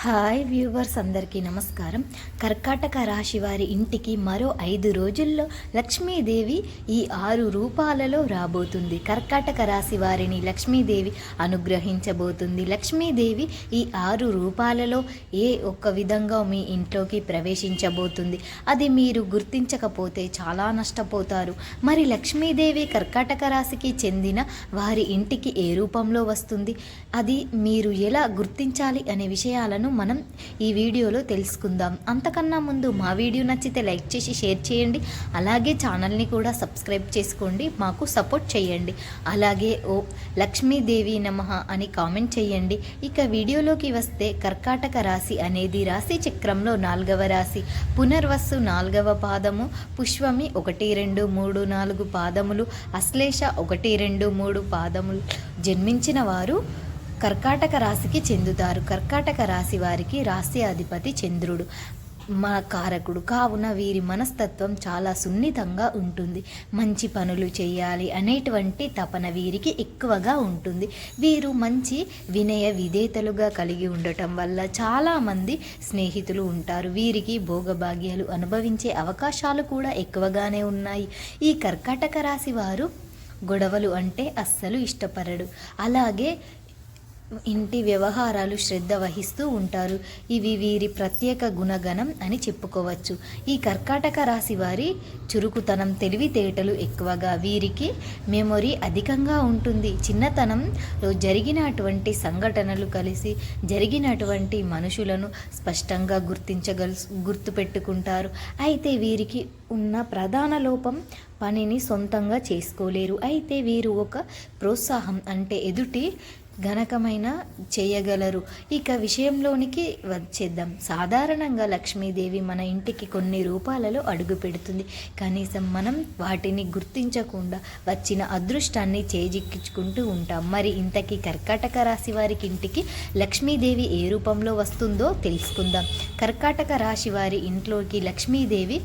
Hi viewers అందరికీ నమస్కారం. కర్కాటక రాశి వారి ఇంటికి మరో ఐదు రోజుల్లో లక్ష్మీదేవి ఈ ఆరు రూపాలలో రాబోతుంది. కర్కాటక రాశి వారిని లక్ష్మీదేవి అనుగ్రహించబోతుంది. లక్ష్మీదేవి ఈ ఆరు రూపాలలో ఏ ఒక్క విధంగా మీ ఇంట్లోకి ప్రవేశించబోతుంది? అది మీరు గుర్తించకపోతే చాలా నష్టపోతారు. మరి లక్ష్మీదేవి కర్కాటక రాశికి చెందిన వారి ఇంటికి ఏ రూపంలో వస్తుంది? అది మీరు ఎలా గుర్తించాలి అనే విషయాలను మనం ఈ వీడియోలో తెలుసుకుందాం. అంతకన్నా ముందు మా వీడియో నచ్చితే లైక్ చేసి షేర్ చేయండి. అలాగే ఛానల్ని కూడా సబ్స్క్రైబ్ చేసుకోండి. మాకు సపోర్ట్ చేయండి. అలాగే ఓ లక్ష్మీదేవి నమః అని కామెంట్ చేయండి. ఇక వీడియోలోకి వస్తే కర్కాటక రాశి అనేది రాశి చక్రంలో నాలుగవ రాశి. పునర్వస్సు నాలుగవ పాదము పుష్పమి ఒకటి రెండు మూడు నాలుగు పాదములు అశ్లేష ఒకటి రెండు మూడు పాదములు జన్మించిన వారు కర్కాటక రాశికి చెందుతారు. కర్కాటక రాశి వారికి రాశి అధిపతి చంద్రుడు మా కారకుడు. కావున వీరి మనస్తత్వం చాలా సున్నితంగా ఉంటుంది. మంచి పనులు చేయాలి అనేటువంటి తపన వీరికి ఎక్కువగా ఉంటుంది. వీరు మంచి వినయ విధేతలుగా కలిగి ఉండటం వల్ల చాలామంది స్నేహితులు ఉంటారు. వీరికి భోగభాగ్యాలు అనుభవించే అవకాశాలు కూడా ఎక్కువగానే ఉన్నాయి. ఈ కర్కాటక రాశి వారు గొడవలు అంటే అస్సలు ఇష్టపడడు అలాగే ఇంటి వ్యవహారాలు శ్రద్ధ వహిస్తూ ఉంటారు. ఇవి వీరి ప్రత్యేక గుణగణం అని చెప్పుకోవచ్చు. ఈ కర్కాటక రాశి వారి చురుకుతనం తెలివితేటలు ఎక్కువగా వీరికి మెమొరీ అధికంగా ఉంటుంది. చిన్నతనంలో జరిగినటువంటి సంఘటనలు కలిసి జరిగినటువంటి మనుషులను స్పష్టంగా గుర్తించగల గుర్తుపెట్టుకుంటారు. అయితే వీరికి ఉన్న ప్రధాన లోపం పనిని సొంతంగా చేసుకోలేరు. అయితే వీరు ఒక ప్రోత్సాహం అంటే ఎదుటి ఘనకమైన చేయగలరు. ఇక విషయంలోనికి వచ్చేద్దాం. సాధారణంగా లక్ష్మీదేవి మన ఇంటికి కొన్ని రూపాలలో అడుగు పెడుతుంది. కనీసం మనం వాటిని గుర్తించకుండా వచ్చిన అదృష్టాన్ని చేజిక్కించుకుంటూ ఉంటాం. మరి ఇంతకీ కర్కాటక రాశి వారికి ఇంటికి లక్ష్మీదేవి ఏ రూపంలో వస్తుందో తెలుసుకుందాం. కర్కాటక రాశి వారి ఇంట్లోకి లక్ష్మీదేవి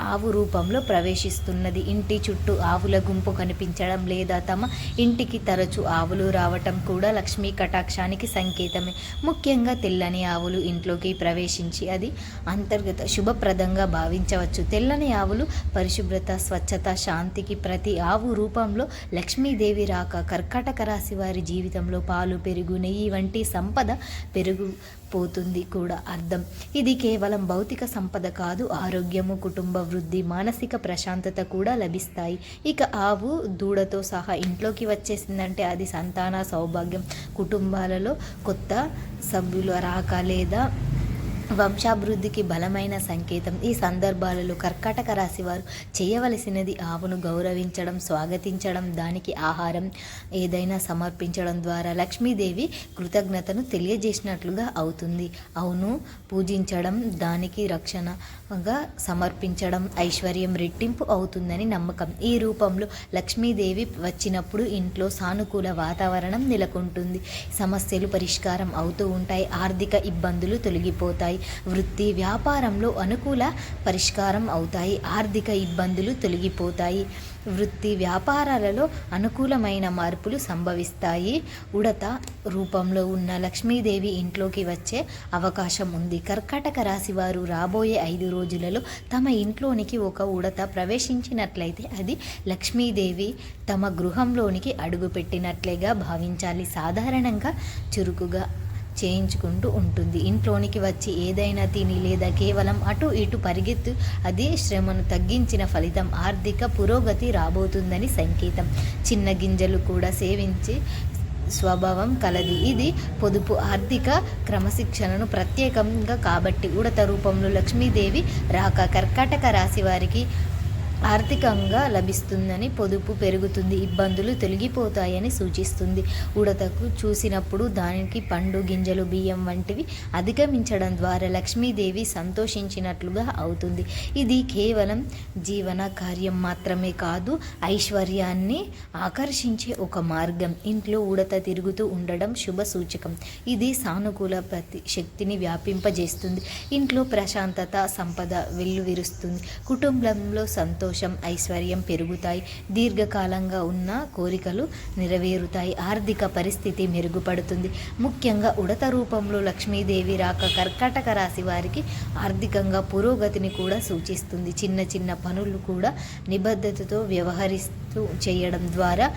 ఆవు రూపంలో ప్రవేశిస్తున్నది. ఇంటి చుట్టూ ఆవుల గుంపు కనిపించడం లేదా తమ ఇంటికి తరచు ఆవులు రావటం కూడా లక్ష్మీ కటాక్షానికి సంకేతమే. ముఖ్యంగా తెల్లని ఆవులు ఇంట్లోకి ప్రవేశించి అది అంతర్గత శుభప్రదంగా భావించవచ్చు. తెల్లని ఆవులు పరిశుభ్రత స్వచ్ఛత శాంతికి ప్రతి ఆవు రూపంలో లక్ష్మీదేవి రాక కర్కాటక రాశి వారి జీవితంలో పాలు పెరుగు నెయ్యి వంటి సంపద పెరుగు పోతుంది కూడా అర్థం. ఇది కేవలం భౌతిక సంపద కాదు ఆరోగ్యము కుటుంబ వృద్ధి మానసిక ప్రశాంతత కూడా లభిస్తాయి. ఇక ఆవు దూడతో సహా ఇంట్లోకి వచ్చేసిందంటే అది సంతాన సౌభాగ్యం. కుటుంబాలలో కొత్త సభ్యుల రాక లేదా వంశాభివృద్ధికి బలమైన సంకేతం. ఈ సందర్భాలలో కర్కాటక రాశి వారు చేయవలసినది ఆవును గౌరవించడం స్వాగతించడం దానికి ఆహారం ఏదైనా సమర్పించడం ద్వారా లక్ష్మీదేవి కృతజ్ఞతను తెలియజేసినట్లుగా అవుతుంది. అవును పూజించడం దానికి రక్షణగా సమర్పించడం ఐశ్వర్యం రెట్టింపు అవుతుందని నమ్మకం. ఈ రూపంలో లక్ష్మీదేవి వచ్చినప్పుడు ఇంట్లో సానుకూల వాతావరణం నెలకొంటుంది. సమస్యలు పరిష్కారం అవుతూ ఉంటాయి. ఆర్థిక ఇబ్బందులు తొలగిపోతాయి. వృత్తి వ్యాపారంలో అనుకూల పరిష్కారం అవుతాయి. ఆర్థిక ఇబ్బందులు తొలగిపోతాయి. వృత్తి వ్యాపారాలలో అనుకూలమైన మార్పులు సంభవిస్తాయి. ఉడత రూపంలో ఉన్న లక్ష్మీదేవి ఇంట్లోకి వచ్చే అవకాశం ఉంది. కర్కాటక రాశి వారు రాబోయే ఐదు రోజులలో తమ ఇంట్లోనికి ఒక ఉడత ప్రవేశించినట్లయితే అది లక్ష్మీదేవి తమ గృహంలోనికి అడుగుపెట్టినట్లేగా భావించాలి. సాధారణంగా చురుకుగా చేయించుకుంటూ ఉంటుంది. ఇంట్లోనికి వచ్చి ఏదైనా తిని లేదా కేవలం అటు ఇటు పరిగెత్తు అది శ్రమను తగ్గించిన ఫలితం ఆర్థిక పురోగతి రాబోతుందని సంకేతం. చిన్న గింజలు కూడా సేవించి స్వభావం కలది. ఇది పొదుపు ఆర్థిక క్రమశిక్షణను ప్రత్యేకంగా కాబట్టి ఉడత రూపంలో లక్ష్మీదేవి రాక కర్కాటక రాశి వారికి ఆర్థికంగా లభిస్తుందని పొదుపు పెరుగుతుంది ఇబ్బందులు తొలగిపోతాయని సూచిస్తుంది. ఉడతకు చూసినప్పుడు దానికి పండు గింజలు బియ్యం వంటివి అధిగమించడం ద్వారా లక్ష్మీదేవి సంతోషించినట్లుగా అవుతుంది. ఇది కేవలం జీవన కార్యం మాత్రమే కాదు ఐశ్వర్యాన్ని ఆకర్షించే ఒక మార్గం. ఇంట్లో ఉడత తిరుగుతూ ఉండడం శుభ సూచకం. ఇది సానుకూల ప్రతి శక్తిని వ్యాపింపజేస్తుంది. ఇంట్లో ప్రశాంతత సంపద వెల్లువిరుస్తుంది. కుటుంబంలో సంతోషం సంతోషం ఐశ్వర్యం పెరుగుతాయి. దీర్ఘకాలంగా ఉన్న కోరికలు నెరవేరుతాయి. ఆర్థిక పరిస్థితి మెరుగుపడుతుంది. ముఖ్యంగా ఉడత రూపంలో లక్ష్మీదేవి రాక కర్కాటక రాశి వారికి ఆర్థికంగా పురోగతిని కూడా సూచిస్తుంది. చిన్న చిన్న పనులు కూడా నిబద్ధతతో వ్యవహరిస్తూ చేయడం ద్వారా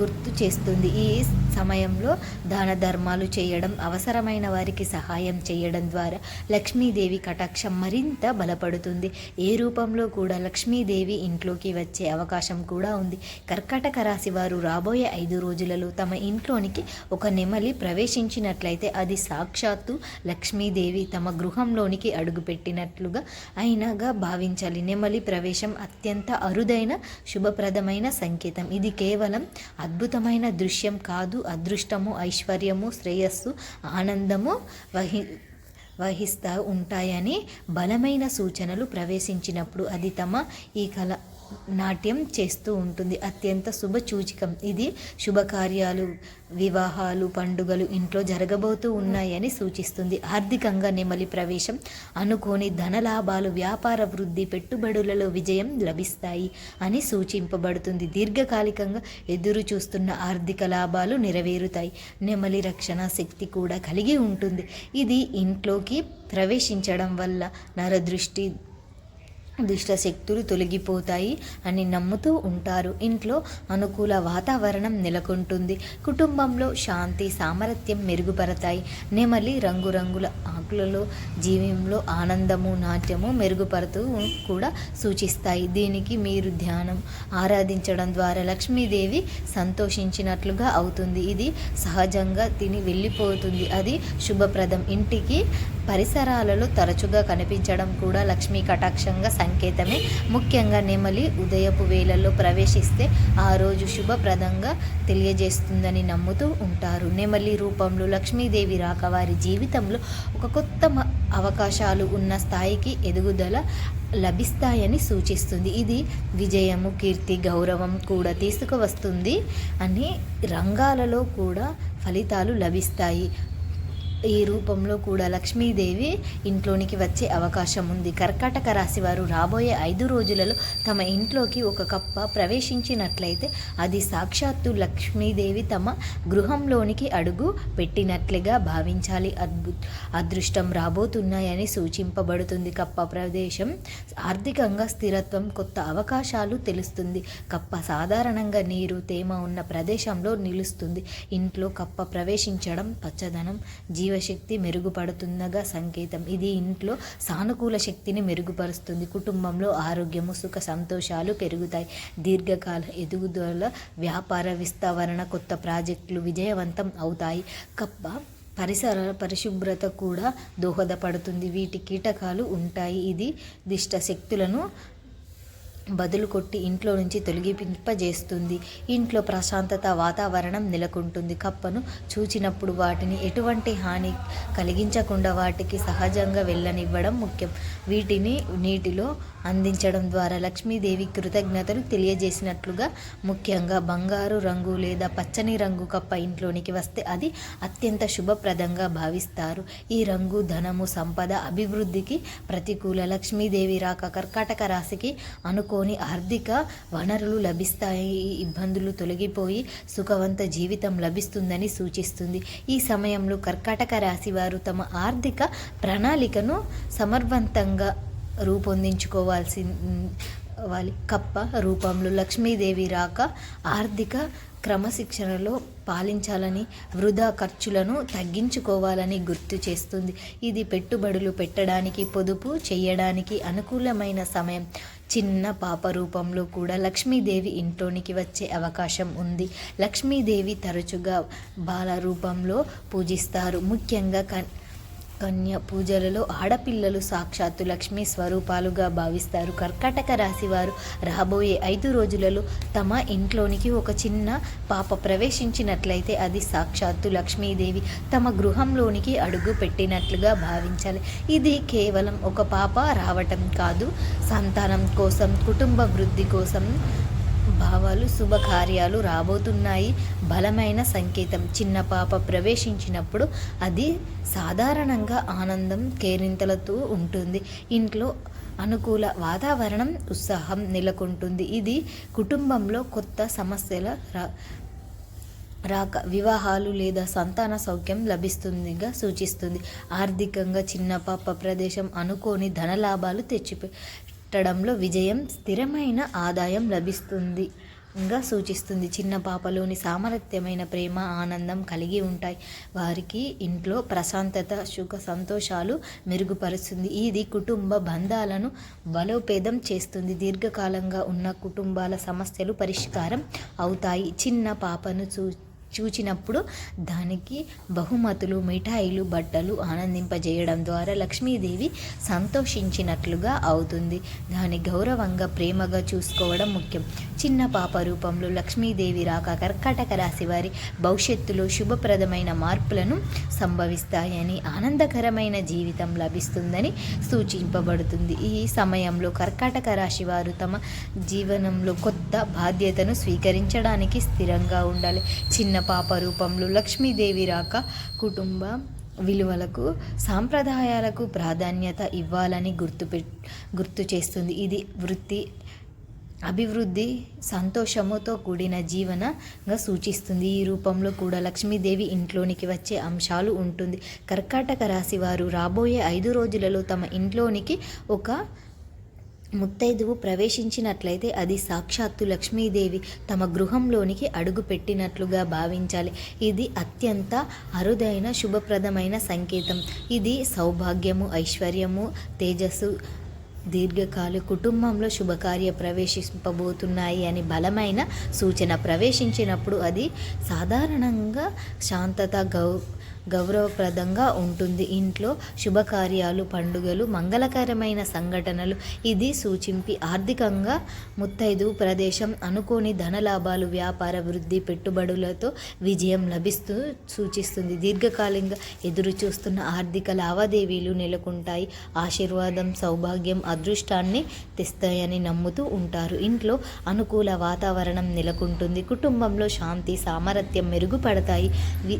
గుర్తు చేస్తుంది. ఈ సమయంలో దాన ధర్మాలు చేయడం అవసరమైన వారికి సహాయం చేయడం ద్వారా లక్ష్మీదేవి కటాక్షం మరింత బలపడుతుంది. ఏ రూపంలో కూడా లక్ష్మీదేవి ఇంట్లోకి వచ్చే అవకాశం కూడా ఉంది. కర్కాటక రాశి వారు రాబోయే ఐదు రోజులలో తమ ఇంట్లోనికి ఒక నెమలి ప్రవేశించినట్లయితే అది సాక్షాత్తు లక్ష్మీదేవి తమ గృహంలోనికి అడుగుపెట్టినట్లుగా అయినాగా భావించాలి. నెమలి ప్రవేశం అత్యంత అరుదైన శుభప్రదమైన సంకేతం. ఇది కేవలం అద్భుతమైన దృశ్యం కాదు. అదృష్టము ఐశ్వర్యము శ్రేయస్సు ఆనందము వహి వహిస్తూ ఉంటాయని బలమైన సూచనలు ప్రవేశించినప్పుడు అది తమ ఈ కళ నాట్యం చేస్తూ ఉంటుంది. అత్యంత శుభ సూచికం. ఇది శుభకార్యాలు వివాహాలు పండుగలు ఇంట్లో జరగబోతూ ఉన్నాయని సూచిస్తుంది. ఆర్థికంగా నెమలి ప్రవేశం అనుకోని ధనలాభాలు వ్యాపార వృద్ధి పెట్టుబడులలో విజయం లభిస్తాయి అని సూచింపబడుతుంది. దీర్ఘకాలికంగా ఎదురు చూస్తున్న ఆర్థిక లాభాలు నెరవేరుతాయి. నెమలి రక్షణ శక్తి కూడా కలిగి ఉంటుంది. ఇది ఇంట్లోకి ప్రవేశించడం వల్ల నరదృష్టి దుష్టశక్తులు తొలగిపోతాయి అని నమ్ముతూ ఉంటారు. ఇంట్లో అనుకూల వాతావరణం నెలకొంటుంది. కుటుంబంలో శాంతి సామరస్యం మెరుగుపడతాయి. నెమలి రంగురంగుల ఆకులలో జీవంలో ఆనందము నాట్యము మెరుగుపడుతూ కూడా సూచిస్తాయి. దీనికి మీరు ధ్యానం ఆరాధించడం ద్వారా లక్ష్మీదేవి సంతోషించినట్లుగా అవుతుంది. ఇది సహజంగా తిని వెళ్ళిపోతుంది. అది శుభప్రదం. ఇంటికి పరిసరాలలో తరచుగా కనిపించడం కూడా లక్ష్మీ కటాక్షంగా సంకేతమే. ముఖ్యంగా నెమలి ఉదయపు వేళల్లో ప్రవేశిస్తే ఆ రోజు శుభప్రదంగా తెలియజేస్తుందని నమ్ముతూ ఉంటారు. నెమలి రూపంలో లక్ష్మీదేవి రాక వారి జీవితంలో ఒక కొత్త అవకాశాలు ఉన్న స్థాయికి ఎదుగుదల లభిస్తాయని సూచిస్తుంది. ఇది విజయము కీర్తి గౌరవం కూడా తీసుకువస్తుంది అని రంగాలలో కూడా ఫలితాలు లభిస్తాయి. ఈ రూపంలో కూడా లక్ష్మీదేవి ఇంట్లోనికి వచ్చే అవకాశం ఉంది. కర్కాటక రాశి వారు రాబోయే ఐదు రోజులలో తమ ఇంట్లోకి ఒక కప్ప ప్రవేశించినట్లయితే అది సాక్షాత్తు లక్ష్మీదేవి తమ గృహంలోనికి అడుగు పెట్టినట్లుగా భావించాలి. అద్భుత అదృష్టం రాబోతున్నాయని సూచింపబడుతుంది. కప్ప ప్రదేశం ఆర్థికంగా స్థిరత్వం కొత్త అవకాశాలు తెలుస్తుంది. కప్ప సాధారణంగా నీరు తేమ ఉన్న ప్రదేశంలో నిలుస్తుంది. ఇంట్లో కప్ప ప్రవేశించడం పచ్చదనం జీవ జీవశక్తి మెరుగుపడుతుందగా సంకేతం. ఇది ఇంట్లో సానుకూల శక్తిని మెరుగుపరుస్తుంది. కుటుంబంలో ఆరోగ్యము సుఖ సంతోషాలు పెరుగుతాయి. దీర్ఘకాల ఎదుగుదల వ్యాపార విస్తరణ కొత్త ప్రాజెక్టులు విజయవంతం అవుతాయి. కప్ప పరిసర పరిశుభ్రత కూడా దోహదపడుతుంది. వీటి కీటకాలు ఉంటాయి. ఇది దిష్ట శక్తులను బదులు కొట్టి ఇంట్లో నుంచి తొలగింపజేస్తుంది. ఇంట్లో ప్రశాంతత వాతావరణం నెలకొంటుంది. కప్పను చూచినప్పుడు వాటిని ఎటువంటి హాని కలిగించకుండా వాటికి సహజంగా వెళ్ళనివ్వడం ముఖ్యం. వీటిని నీటిలో అందించడం ద్వారా లక్ష్మీదేవి కృతజ్ఞతలు తెలియజేసినట్లుగా ముఖ్యంగా బంగారు రంగు లేదా పచ్చని రంగు కప్ప ఇంట్లోనికి వస్తే అది అత్యంత శుభప్రదంగా భావిస్తారు. ఈ రంగు ధనము సంపద అభివృద్ధికి ప్రతికూల లక్ష్మీదేవి రాక కర్కాటక రాశికి అనుకూల అనుకోని ఆర్థిక వనరులు లభిస్తాయి. ఇబ్బందులు తొలగిపోయి సుఖవంత జీవితం లభిస్తుందని సూచిస్తుంది. ఈ సమయంలో కర్కాటక రాశి వారు తమ ఆర్థిక ప్రణాళికను సమర్థవంతంగా రూపొందించుకోవాల్సి వాలి కప్ప రూపంలో లక్ష్మీదేవి రాక ఆర్థిక క్రమశిక్షణలో పాలించాలని వృధా ఖర్చులను తగ్గించుకోవాలని గుర్తు చేస్తుంది. ఇది పెట్టుబడులు పెట్టడానికి పొదుపు చేయడానికి అనుకూలమైన సమయం. చిన్న పాప రూపంలో కూడా లక్ష్మీదేవి ఇంట్లోనికి వచ్చే అవకాశం ఉంది. లక్ష్మీదేవి తరచుగా బాల రూపంలో పూజిస్తారు. ముఖ్యంగా క కన్య పూజలలో ఆడపిల్లలు సాక్షాత్తు లక్ష్మీ స్వరూపాలుగా భావిస్తారు. కర్కాటక రాశి వారు రాబోయే ఐదు రోజులలో తమ ఇంట్లోనికి ఒక చిన్న పాప ప్రవేశించినట్లయితే అది సాక్షాత్తు లక్ష్మీదేవి తమ గృహంలోనికి అడుగు పెట్టినట్లుగా భావించాలి. ఇది కేవలం ఒక పాప రావటం కాదు. సంతానం కోసం కుటుంబ వృద్ధి కోసం భావాలు శుభకార్యాలు రాబోతున్నాయి. బలమైన సంకేతం. చిన్న పాప ప్రవేశించినప్పుడు అది సాధారణంగా ఆనందం కేరింతలతో ఉంటుంది. ఇంట్లో అనుకూల వాతావరణం ఉత్సాహం నెలకొంటుంది. ఇది కుటుంబంలో కొత్త సమస్యల రా రాక వివాహాలు లేదా సంతాన సౌఖ్యం లభిస్తుందిగా సూచిస్తుంది. ఆర్థికంగా చిన్న పాప ప్రదేశం అనుకోని ధనలాభాలు పెట్టడంలో విజయం స్థిరమైన ఆదాయం లభిస్తుంది. గా సూచిస్తుంది. చిన్న పాపలోని సామర్థ్యమైన ప్రేమ ఆనందం కలిగి ఉంటాయి. వారికి ఇంట్లో ప్రశాంతత సుఖ సంతోషాలు మెరుగుపరుస్తుంది. ఇది కుటుంబ బంధాలను బలోపేతం చేస్తుంది. దీర్ఘకాలంగా ఉన్న కుటుంబాల సమస్యలు పరిష్కారం అవుతాయి. చిన్న పాపను చూ చూచినప్పుడు దానికి బహుమతులు మిఠాయిలు బట్టలు ఆనందింపజేయడం ద్వారా లక్ష్మీదేవి సంతోషించినట్లుగా అవుతుంది. దాని గౌరవంగా ప్రేమగా చూసుకోవడం ముఖ్యం. చిన్న పాప రూపంలో లక్ష్మీదేవి రాక కర్కాటక రాశి వారి భవిష్యత్తులో శుభప్రదమైన మార్పులను సంభవిస్తాయని ఆనందకరమైన జీవితం లభిస్తుందని సూచింపబడుతుంది. ఈ సమయంలో కర్కాటక రాశి వారు తమ జీవనంలో కొత్త బాధ్యతను స్వీకరించడానికి స్థిరంగా ఉండాలి. చిన్న పాప రూపంలో లక్ష్మీదేవి రాక కుటుంబ విలువలకు సాంప్రదాయాలకు ప్రాధాన్యత ఇవ్వాలని గుర్తుపె గుర్తు చేస్తుంది. ఇది వృత్తి అభివృద్ధి సంతోషముతో కూడిన జీవనగా సూచిస్తుంది. ఈ రూపంలో కూడా లక్ష్మీదేవి ఇంట్లోనికి వచ్చే అంశాలు ఉంటుంది. కర్కాటక రాశి వారు రాబోయే ఐదు రోజులలో తమ ఇంట్లోనికి ఒక ముత్తైదువు ప్రవేశించినట్లయితే అది సాక్షాత్తు లక్ష్మీదేవి తమ గృహంలోనికి అడుగు పెట్టినట్లుగా భావించాలి. ఇది అత్యంత అరుదైన శుభప్రదమైన సంకేతం. ఇది సౌభాగ్యము ఐశ్వర్యము తేజస్సు దీర్ఘకాల కుటుంబంలో శుభకార్య ప్రవేశింపబోతున్నాయి అని బలమైన సూచన ప్రవేశించినప్పుడు అది సాధారణంగా శాంతత గౌ గౌరవప్రదంగా ఉంటుంది. ఇంట్లో శుభకార్యాలు పండుగలు మంగళకరమైన సంఘటనలు. ఇది సూచింపి ఆర్థికంగా ముత్తైదు ప్రదేశం అనుకోని ధనలాభాలు వ్యాపార వృద్ధి పెట్టుబడులతో విజయం లభిస్తూ సూచిస్తుంది. దీర్ఘకాలంగా ఎదురు చూస్తున్న ఆర్థిక లావాదేవీలు నెలకొంటాయి. ఆశీర్వాదం సౌభాగ్యం అదృష్టాన్ని తెస్తాయని నమ్ముతూ ఉంటారు. ఇంట్లో అనుకూల వాతావరణం నెలకొంటుంది. కుటుంబంలో శాంతి సామరస్యం మెరుగుపడతాయి. వి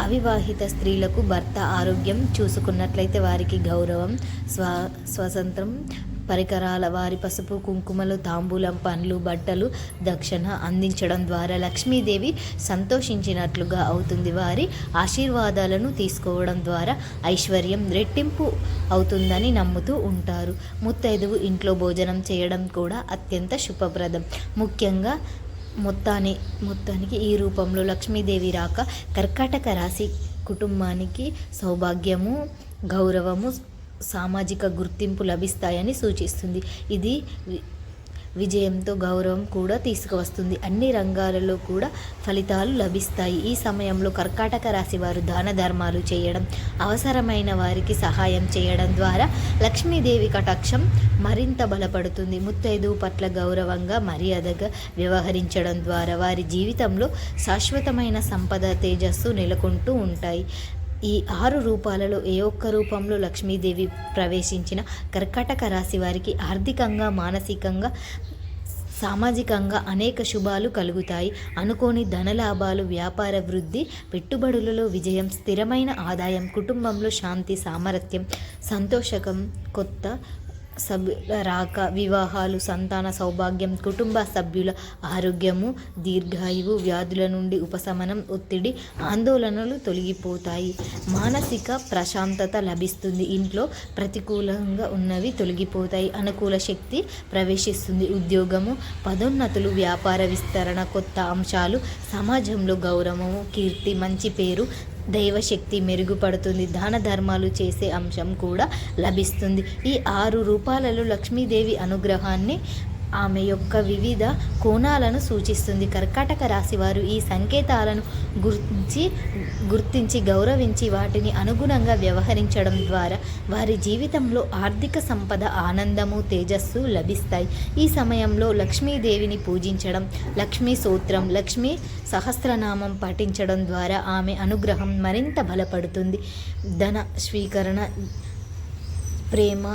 అవివాహిత స్త్రీలకు భర్త ఆరోగ్యం చూసుకున్నట్లయితే వారికి గౌరవం స్వ స్వతంత్రం పరికరాల వారి పసుపు కుంకుమలు తాంబూలం పండ్లు బట్టలు దక్షిణ అందించడం ద్వారా లక్ష్మీదేవి సంతోషించినట్లుగా అవుతుంది. వారి ఆశీర్వాదాలను తీసుకోవడం ద్వారా ఐశ్వర్యం రెట్టింపు అవుతుందని నమ్ముతూ ఉంటారు. ముత్తైదువు ఇంట్లో భోజనం చేయడం కూడా అత్యంత శుభప్రదం. ముఖ్యంగా మొత్తాన్ని మొత్తానికి ఈ రూపంలో లక్ష్మీదేవి రాక కర్కాటక రాశి కుటుంబానికి సౌభాగ్యము గౌరవము సామాజిక గుర్తింపు లభిస్తాయని సూచిస్తుంది. ఇది విజయంతో గౌరవం కూడా తీసుకువస్తుంది. అన్ని రంగాలలో కూడా ఫలితాలు లభిస్తాయి. ఈ సమయంలో కర్కాటక రాశి వారు దాన ధర్మాలు చేయడం అవసరమైన వారికి సహాయం చేయడం ద్వారా లక్ష్మీదేవి కటాక్షం మరింత బలపడుతుంది. ముత్తైదు పట్ల గౌరవంగా మర్యాదగా వ్యవహరించడం ద్వారా వారి జీవితంలో శాశ్వతమైన సంపద తేజస్సు నెలకొంటూ ఉంటాయి. ఈ ఆరు రూపాలలో ఏ ఒక్క రూపంలో లక్ష్మీదేవి ప్రవేశించిన కర్కాటక రాశి వారికి ఆర్థికంగా మానసికంగా సామాజికంగా అనేక శుభాలు కలుగుతాయి. అనుకోని ధనలాభాలు వ్యాపార వృద్ధి పెట్టుబడులలో విజయం స్థిరమైన ఆదాయం కుటుంబంలో శాంతి సామరస్యం సంతోషకం కొత్త సభ్యుల రాక వివాహాలు సంతాన సౌభాగ్యం కుటుంబ సభ్యుల ఆరోగ్యము దీర్ఘాయువు వ్యాధుల నుండి ఉపశమనం ఒత్తిడి ఆందోళనలు తొలగిపోతాయి. మానసిక ప్రశాంతత లభిస్తుంది. ఇంట్లో ప్రతికూలంగా ఉన్నవి తొలగిపోతాయి. అనుకూల శక్తి ప్రవేశిస్తుంది. ఉద్యోగము పదోన్నతులు వ్యాపార విస్తరణ కొత్త అంశాలు సమాజంలో గౌరవము కీర్తి మంచి పేరు దైవశక్తి మెరుగుపడుతుంది. దాన ధర్మాలు చేసే అంశం కూడా లభిస్తుంది. ఈ ఆరు రూపాలలో లక్ష్మీదేవి అనుగ్రహాన్ని ఆమె యొక్క వివిధ కోణాలను సూచిస్తుంది. కర్కాటక రాశి వారు ఈ సంకేతాలను గుర్తించి గుర్తించి గౌరవించి వాటిని అనుగుణంగా వ్యవహరించడం ద్వారా వారి జీవితంలో ఆర్థిక సంపద ఆనందము తేజస్సు లభిస్తాయి. ఈ సమయంలో లక్ష్మీదేవిని పూజించడం లక్ష్మీ సూత్రం లక్ష్మీ సహస్రనామం పఠించడం ద్వారా ఆమె అనుగ్రహం మరింత బలపడుతుంది. ధన స్వీకరణ ప్రేమ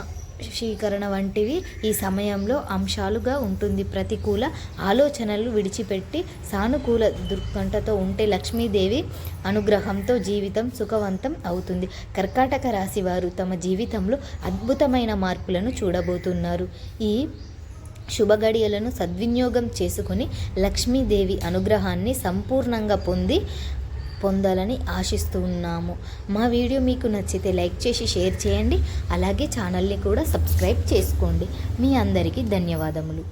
స్వీకరణ వంటివి ఈ సమయంలో అంశాలుగా ఉంటుంది. ప్రతికూల ఆలోచనలు విడిచిపెట్టి సానుకూల దుర్కంటతో ఉంటే లక్ష్మీదేవి అనుగ్రహంతో జీవితం సుఖవంతం అవుతుంది. కర్కాటక రాశి వారు తమ జీవితంలో అద్భుతమైన మార్పులను చూడబోతున్నారు. ఈ శుభగడియలను సద్వినియోగం చేసుకుని లక్ష్మీదేవి అనుగ్రహాన్ని సంపూర్ణంగా పొంది పొందాలని ఆశిస్తూ ఉన్నాము. మా వీడియో మీకు నచ్చితే లైక్ చేసి షేర్ చేయండి. అలాగే ఛానల్ని కూడా సబ్స్క్రైబ్ చేసుకోండి. మీ అందరికీ ధన్యవాదములు.